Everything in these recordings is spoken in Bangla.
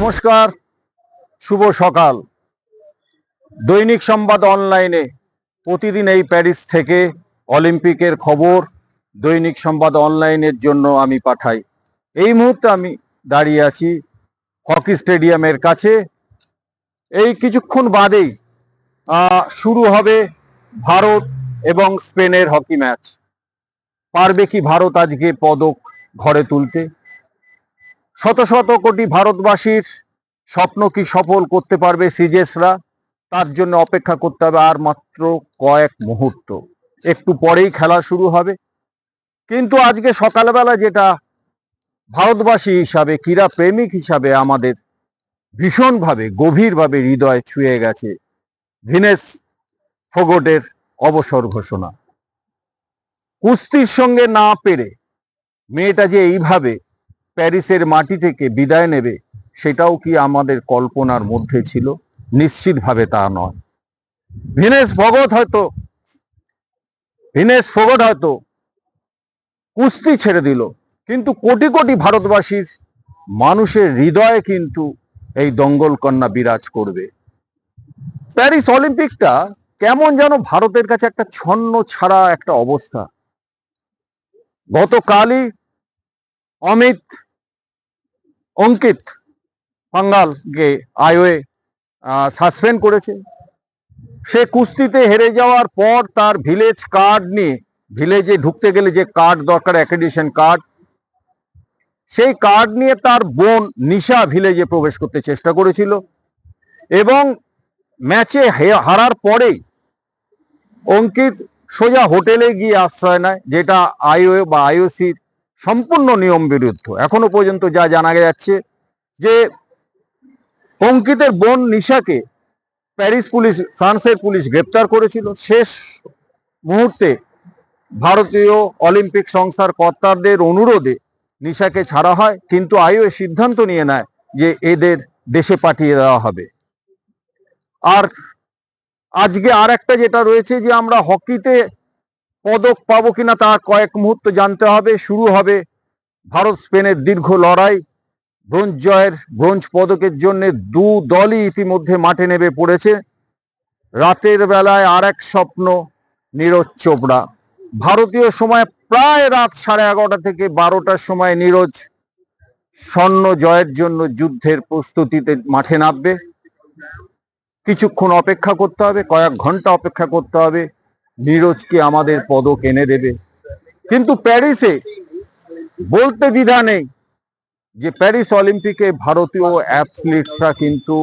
নমস্কার, শুভ সকাল। দৈনিক সংবাদ অনলাইনে প্রতিদিন এই প্যারিস থেকে অলিম্পিকের খবর দৈনিক সংবাদ অনলাইনের জন্য আমি পাঠাই। এই মুহূর্তে আমি দাঁড়িয়ে আছি হকি স্টেডিয়ামের কাছে। এই কিছুক্ষণ বাদেই শুরু হবে ভারত এবং স্পেনের হকি ম্যাচ। পারবে কি ভারত আজকে পদক ঘরে তুলতে? শত শত কোটি ভারতবাসীর স্বপ্ন কি সফল করতে পারবে সিজেসরা? তার জন্য অপেক্ষা করতে হবে আর মাত্র কয়েক মুহূর্ত। একটু পরেই খেলা শুরু হবে। কিন্তু আজকে সকালবেলা যেটা ভারতবাসী হিসাবে, ক্রীড়া প্রেমিক হিসাবে আমাদের ভীষণভাবে, গভীরভাবে হৃদয় ছুঁয়ে গেছে ভিনেস ফোগটের অবসর ঘোষণা। কুস্তির সঙ্গে না পেরে, মেয়েটা যে এইভাবে প্যারিসের মাটি থেকে বিদায় নেবে, সেটাও কি আমাদের কল্পনার মধ্যে ছিল? নিশ্চিতভাবে তা নয়। ভিনেশ ভগত হয়তো ভিনেস ফোগট হয়তো কুস্তি ছেড়ে দিল, কিন্তু কোটি কোটি ভারতবাসীর মানুষের হৃদয়ে কিন্তু এই দঙ্গল কন্যা বিরাজ করবে। প্যারিস অলিম্পিকটা কেমন যেন ভারতের কাছে একটা ছন্ন ছাড়া একটা অবস্থা। গতকালই অমিত অঙ্কিত পাঙ্গালকে আইওয়ে সাসপেন্ড করেছে। সে কুস্তিতে হেরে যাওয়ার পর তার ভিলেজ কার্ড নিয়ে, ভিলেজে ঢুকতে গেলে যে কার্ড দরকার অ্যাক্রেডিশন কার্ড, সেই কার্ড নিয়ে তার বোন নিশা ভিলেজে প্রবেশ করতে চেষ্টা করেছিল এবং ম্যাচে হারার পরেই অঙ্কিত সোজা হোটেলে গিয়ে আশ্রয় নেয়, যেটা আইওএ বা আইওসির সম্পূর্ণ নিয়ম বিরুদ্ধ। এখনও পর্যন্ত যা জানা যাচ্ছে যে অঙ্কিতের বোন নিশাকে প্যারিস পুলিশ, ফ্রান্সের পুলিশ গ্রেপ্তার করেছিল। শেষ মুহূর্তে ভারতীয় অলিম্পিক সংস্থার কর্তাদের অনুরোধে নিশাকে ছাড়া হয়, কিন্তু আইওএ সিদ্ধান্ত নিয়ে নেয় যে এদের দেশে পাঠিয়ে দেওয়া হবে। আর আজকে আর একটা যেটা রয়েছে যে আমরা হকিতে পদক পাবো কিনা তা কয়েক মুহূর্ত জানতে হবে, শুরু হবে ভারত স্পেনের দীর্ঘ লড়াই। ব্রোঞ্জ জয়ের ব্রোঞ্জ পদকের জন্য দু দলই ইতিমধ্যে মাঠে নেমে পড়েছে। রাতের বেলায় আর এক স্বপ্ন, নীরজ চোপড়া। ভারতীয় সময় প্রায় রাত সাড়ে এগারোটা থেকে বারোটার সময় নীরজ স্বর্ণ জয়ের জন্য যুদ্ধের প্রস্তুতিতে মাঠে নামবে। কিছুক্ষণ অপেক্ষা করতে হবে, কয়েক ঘণ্টা অপেক্ষা করতে হবে। নীরজকে আমাদের পদক এনে দেবে। কিন্তু প্যারিসে বলতে দ্বিধা নেই যে প্যারিস অলিম্পিকে ভারতীয় অ্যাথলিটসরা কিন্তু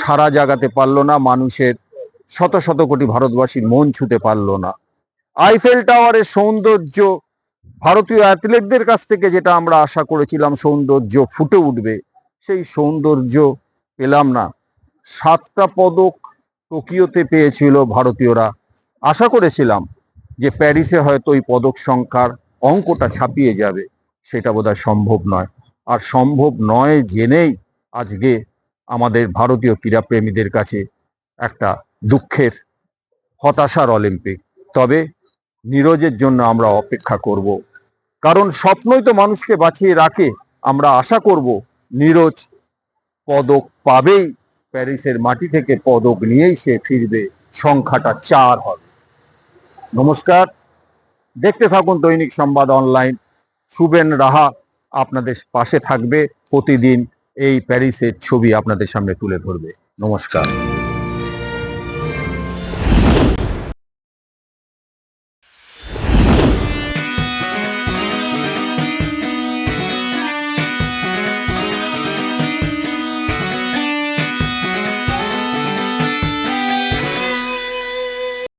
সারা জাগাতে পারল না, মানুষের শত শত কোটি ভারতবাসীর মন ছুতে পারল না। আইফেল টাওয়ারের সৌন্দর্য, ভারতীয় অ্যাথলেটদের কাছ থেকে যেটা আমরা আশা করেছিলাম সৌন্দর্য ফুটে উঠবে, সেই সৌন্দর্য পেলাম না। সাতটা পদক টোকিওতে পেয়েছিল ভারতীয়রা। আশা করেছিলাম যে প্যারিসে হয়তো ওই পদক সংখ্যার অঙ্কটা ছাপিয়ে যাবে, সেটা বোধহয় সম্ভব নয়। আর সম্ভব নয় জেনেই আজকে আমাদের ভারতীয় ক্রীড়াপ্রেমীদের কাছে একটা দুঃখের হতাশার অলিম্পিক। তবে নীরজের জন্য আমরা অপেক্ষা করব। কারণ স্বপ্নই তো মানুষকে বাঁচিয়ে রাখে। আমরা আশা করব নীরজ পদক পাবেই। প্যারিসের মাটি থেকে পদক নিয়েই সে ফিরবে। সংখ্যাটা চার হবে। নমস্কার। দেখতে থাকুন দৈনিক সংবাদ অনলাইন। সুবেন রাহা আপনাদের পাশে থাকবে। প্রতিদিন এই প্যারিসের ছবি আপনাদের সামনে তুলে ধরবে। নমস্কার।